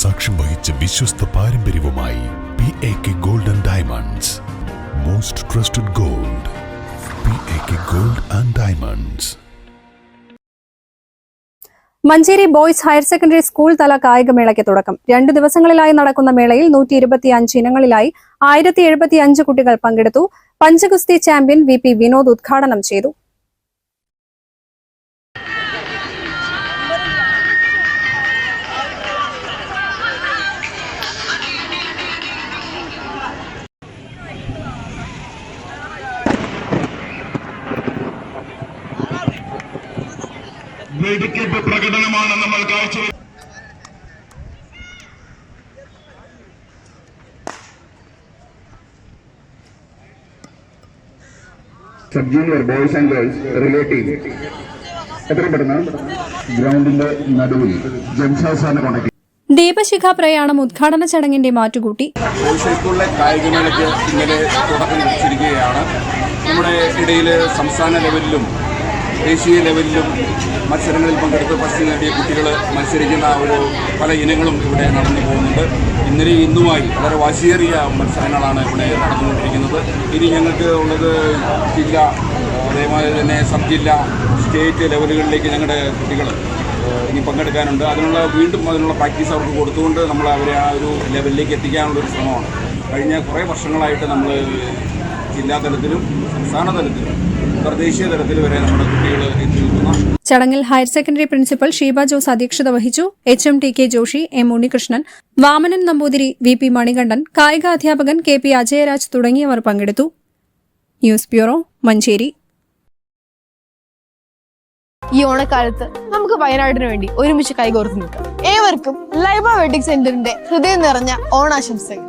സാക്ഷ്യം വഹിച്ച വിശ്വസ്ത പാരമ്പര്യവുമായി P A K gold and diamonds most trusted gold P A K gold and diamonds Manjeri boys higher secondary school തല കായികമേളയ്ക്ക് തുടക്കം. രണ്ടു ദിവസങ്ങളിലായി നടക്കുന്ന മേളയിൽ നൂറ്റി ഇരുപത്തി അഞ്ച് ഇനങ്ങളിലായി ആയിരത്തി എഴുപത്തി അഞ്ച് കുട്ടികൾ പങ്കെടുത്തു. പഞ്ചഗുസ്തി ചാമ്പ്യൻ വി പി വിനോദ് ഉദ്ഘാടനം ചെയ്തു. വെടിക്കെട്ട് പ്രകടനമാണ് നമ്മൾ കാഴ്ചവെച്ചത് sub junior boys and girls relative എത്ര എത്രയും പെട്ടെന്ന് ഗ്രൗണ്ടിന്റെ നടുവിൽ ജംഷാസാന കോൺടാക്ട് ദീപശിഖ പ്രയാണം ഉദ്ഘാടന ചടങ്ങിന്റെ മാറ്റുകൂട്ടി. സ്കൂളിലെ കായികമേളയ്ക്ക് ഇന്നലെ തുടക്കം കുറിച്ചിരിക്കുകയാണ്. നമ്മുടെ ഇടയിൽ സംസ്ഥാന ലെവലിലും ദേശീയ ലെവലിലും മത്സരങ്ങളിൽ പങ്കെടുത്ത് ഫസ്റ്റ് നേടിയ കുട്ടികൾ മത്സരിക്കുന്ന ഒരു പല ഇനങ്ങളും ഇവിടെ നടന്നു പോകുന്നുണ്ട്. ഇന്നലെ ഇന്നുമായി വളരെ വാശിയേറിയ മത്സരങ്ങളാണ് ഇവിടെ നടന്നുകൊണ്ടിരിക്കുന്നത്. ഇനി ഞങ്ങൾക്ക് ഉള്ളത് ജില്ല അതേമാതിരി തന്നെ സബ് ജില്ല സ്റ്റേറ്റ് ലെവലുകളിലേക്ക് ഞങ്ങളുടെ കുട്ടികൾ ഇനി പങ്കെടുക്കാനുണ്ട്. അതിനുള്ള വീണ്ടും അതിനുള്ള പ്രാക്ടീസ് അവർക്ക് കൊടുത്തുകൊണ്ട് നമ്മൾ അവരെ ആ ഒരു ലെവലിലേക്ക് എത്തിക്കാനുള്ള ഒരു ശ്രമമാണ്. കഴിഞ്ഞ കുറേ വർഷങ്ങളായിട്ട് നമ്മൾ ജില്ലാ തലത്തിലും സംസ്ഥാന തലത്തിലും പ്രദേശീയ തലത്തിൽ വരെ നമ്മുടെ കുട്ടികൾ എത്തിയിരിക്കുന്ന ചടങ്ങിൽ higher secondary principal Sheeba Jose അധ്യക്ഷത വഹിച്ചു H M T K Joshi M Unnikrishnan Vamanan Namboothiri V P Manikandan കായിക അധ്യാപകൻ കെ പി അജയരാജ് തുടങ്ങിയവർ പങ്കെടുത്തു. News bureau Manjeri. ഈ ഓണക്കാലത്ത് നമുക്ക് വയനാടിന് വേണ്ടി ഒരുമിച്ച് കൈകോർത്ത് നിൽക്കാം. ഏവർക്കും ലൈബ വെഡിങ് സെന്ററിന്റെ ഹൃദയം നിറഞ്ഞ ഓണാശംസകൾ.